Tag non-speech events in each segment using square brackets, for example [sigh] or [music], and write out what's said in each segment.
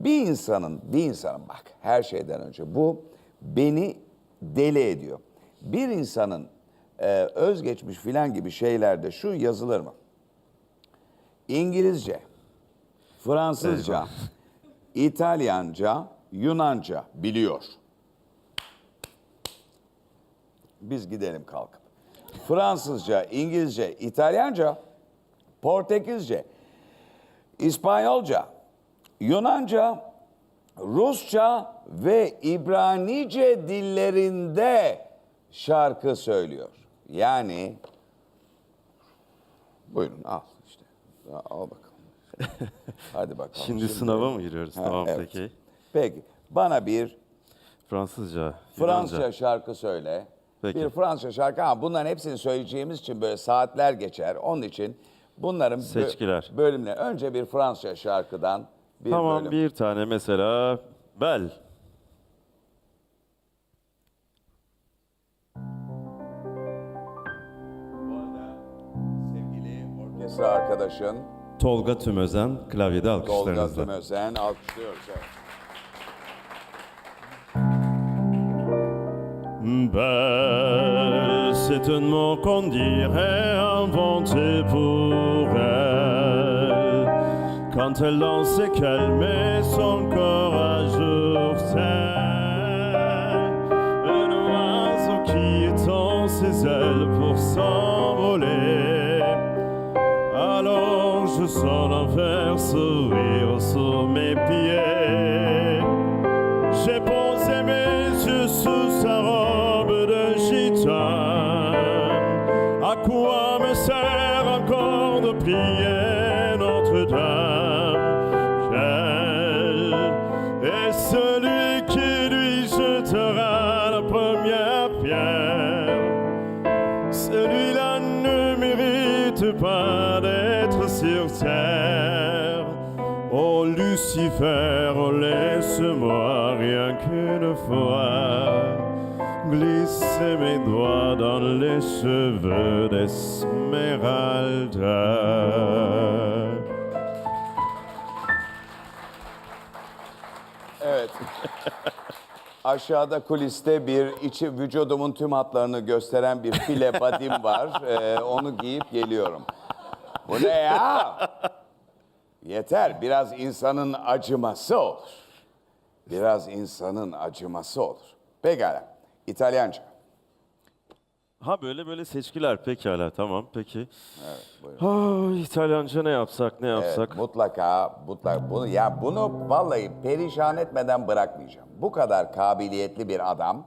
Bir insanın, bir insanın bak her şeyden önce bu beni deli ediyor. Bir insanın e, özgeçmiş filan gibi şeylerde şu yazılır mı? İngilizce, Fransızca, İtalyanca, Yunanca biliyor. Biz gidelim kalkıp. Fransızca, İngilizce, İtalyanca, Portekizce, İspanyolca, Yunanca, Rusça ve İbranice dillerinde şarkı söylüyor. Yani buyurun al işte. Al bakalım. [laughs] Hadi bakalım. Şimdi sınava mı giriyoruz? Ha, tamam evet. peki. Peki bana bir Fransızca, Fransızca Yunanca. şarkı söyle. Peki. Bir Fransızca şarkı ama bunların hepsini söyleyeceğimiz için böyle saatler geçer. Onun için bunların Seçkiler. bölümler. Önce bir Fransızca şarkıdan bir Tamam bölüm. bir tane mesela Bel. Sevgili orkestra arkadaşın Tolga Tümözen klavyede Tolga alkışlarınızla. Tümözen alkışlıyoruz. Evet. Belle, c'est un mot qu'on dirait inventé pour elle. Quand elle qu'elle met son corps à un oiseau qui étend ses ailes pour s'envoler. Alors je sens l'enfer sourire sur mes pieds. J'ai posé mes yeux sous sa robe de gitane. À quoi me sert encore de prier Lucifer, oh, laisse-moi rien qu'une fois. Glisser mes doigts dans les cheveux d'Esmeralda. Aşağıda kuliste bir içi vücudumun tüm hatlarını gösteren bir file [laughs] badim var. Ee, onu giyip geliyorum. Bu ne ya? Yeter. Biraz insanın acıması olur. Biraz insanın acıması olur. Pekala. İtalyanca. Ha böyle böyle seçkiler pekala tamam peki. Evet, buyurun. İtalyanca ne yapsak ne Evet, yapsak? mutlaka, mutlaka. Bunu, ya bunu vallahi perişan etmeden bırakmayacağım. Bu kadar kabiliyetli bir adam.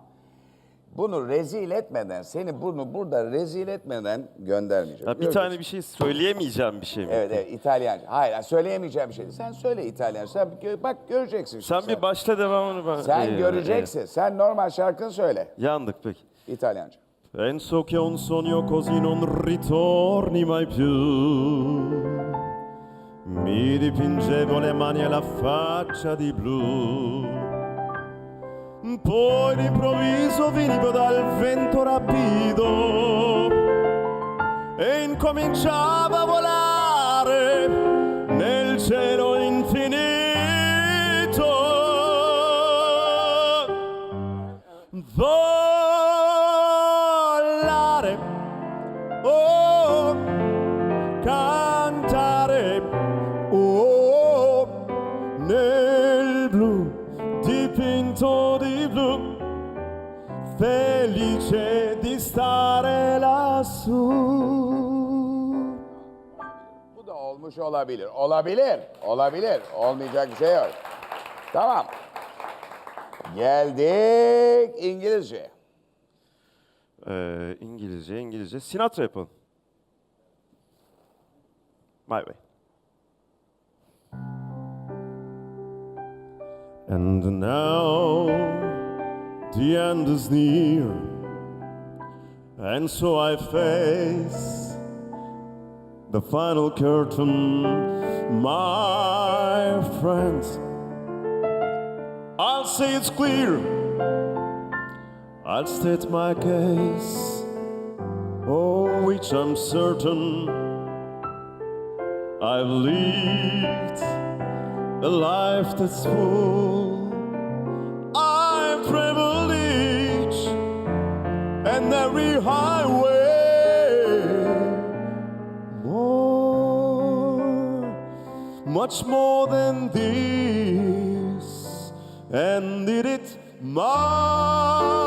Bunu rezil etmeden, seni bunu burada rezil etmeden göndermeyeceğim. Ha, bir Göreceksin. tane bir şey söyleyemeyeceğim bir şey mi? Evet, evet, İtalyanca. Hayır, söyleyemeyeceğim bir şey. Sen söyle İtalyanca. Sen gö- bak göreceksin. şimdi Sen bir başla devamını ben. Sen İyi, göreceksin. Sen normal şarkını söyle. Yandık peki. İtalyanca. Penso che un sogno così non ritorni mai più. Mi dipingevo le mani e la faccia di blu. Poi d'improvviso venivo dal vento rapido e incominciava a volare nel cielo felice di stare lassù. Bu da olmuş olabilir. Olabilir. Olabilir. Olmayacak bir şey yok. Tamam. Geldik İngilizce. Ee, İngilizce, İngilizce. Sinatra yapalım. My way. And now the end is near, and so I face the final curtain, my friends. I'll say it's clear. I'll state my case, oh, which I'm certain I've lived a life that's full. And every highway more, much more than this, and did it my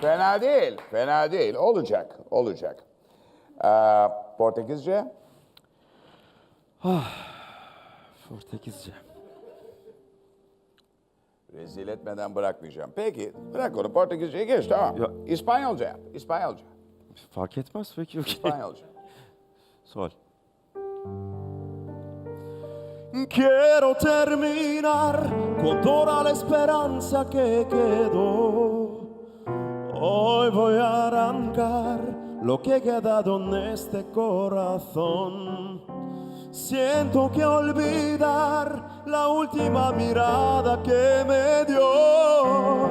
fena değil, fena değil. Olacak, olacak. Ee, Portekizce? Portekizce. Rezil etmeden bırakmayacağım. Peki, bırak onu. Portekizce'ye geç, tamam. Ya- İspanyolca yap, İspanyolca. Fark etmez peki. okey. İspanyolca. [laughs] Sol. Quiero terminar con toda la esperanza que quedó. Hoy voy a arrancar lo que he quedado en este corazón. Siento que olvidar la última mirada que me dio.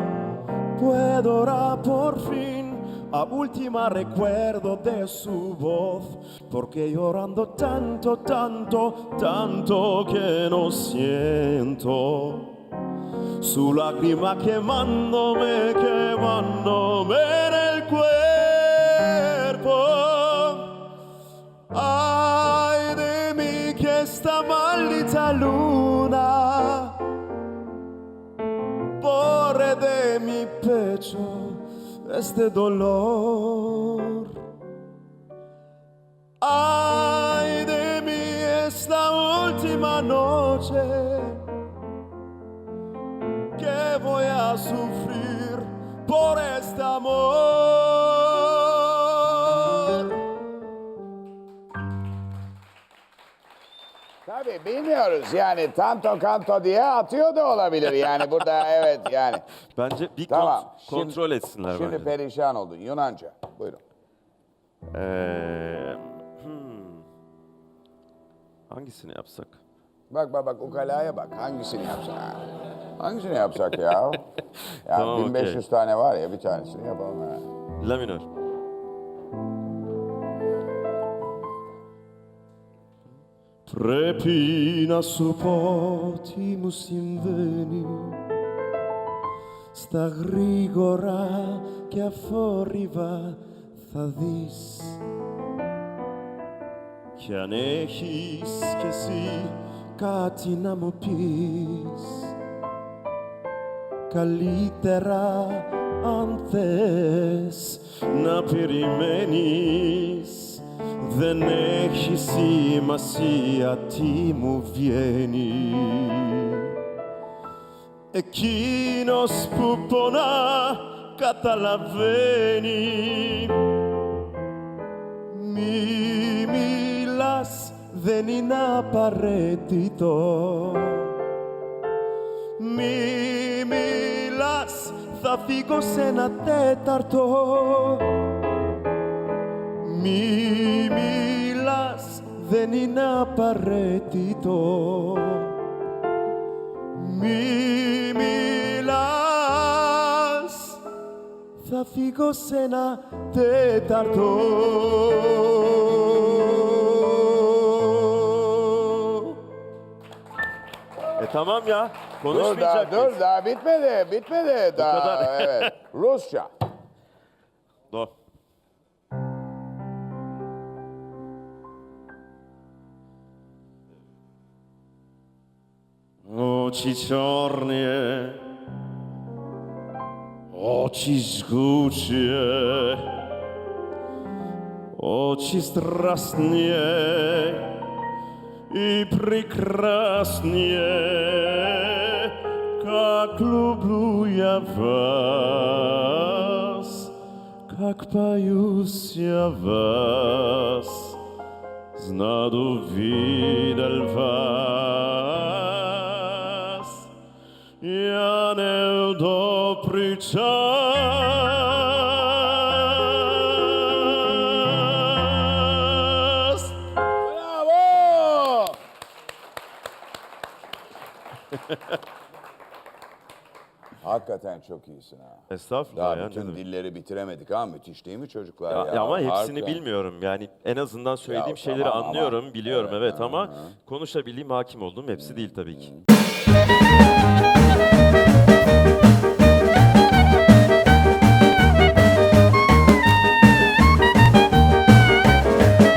Puedo ahora por fin a última recuerdo de su voz, porque llorando tanto, tanto, tanto que no siento. Su lágrima quemándome, quemándome en el cuerpo. Luna borre de mi pecho este dolor. Ay de mí esta última noche que voy a sufrir por este amor. Tabii bilmiyoruz yani tanto canto diye atıyor da olabilir yani burada [laughs] evet yani. Bence bir Tamam. kont- kontrol etsinler Şimdi bence. perişan oldun Yunanca. Buyurun. Ee, hmm. Hangisini yapsak? Bak bak bak ukalaya bak hangisini yapsak? Ha. Hangisini yapsak ya? [laughs] ya Tamam, 1500 okey. tane var ya bir tanesini yapalım ha. La minör. Prepina su potimus inveni Στα γρήγορα και αφόρυβα θα δεις. Κι αν έχεις κι εσύ κάτι να μου πεις. Καλύτερα αν θες να περιμένεις Δεν έχει σημασία τι μου βγαίνει. Εκείνος που πονά καταλαβαίνει. Μη μιλάς δεν είναι απαραίτητο. Μη μιλάς, θα φύγω σε ένα τέταρτο Μη μιλάς, δεν είναι απαραίτητο Μη μιλάς, θα φύγω σε ένα τέταρτο E tamam ya. Dur daha Konuşmayacak dur daha bitmedi bitmedi daha kadar. evet. Rusça. Dur. Oči czarnie, oči żgucie, oči strastnie i прекрасnie, как люблю я вас, как боюсь я вас, знаю видел вас, я не добрый час. Bravo! Hakikaten çok iyisin ha. Estağfurullah Daha ya. ne bütün demek. dilleri bitiremedik ha müthiş değil mi çocuklar Ya, ya? ya ama hepsini Harbiden. bilmiyorum. Yani en azından söylediğim Ya şeyleri tamam ama- anlıyorum, biliyorum Evet, evet, hı, ama hı. konuşabildiğim, hakim olduğum hepsi değil tabii ki.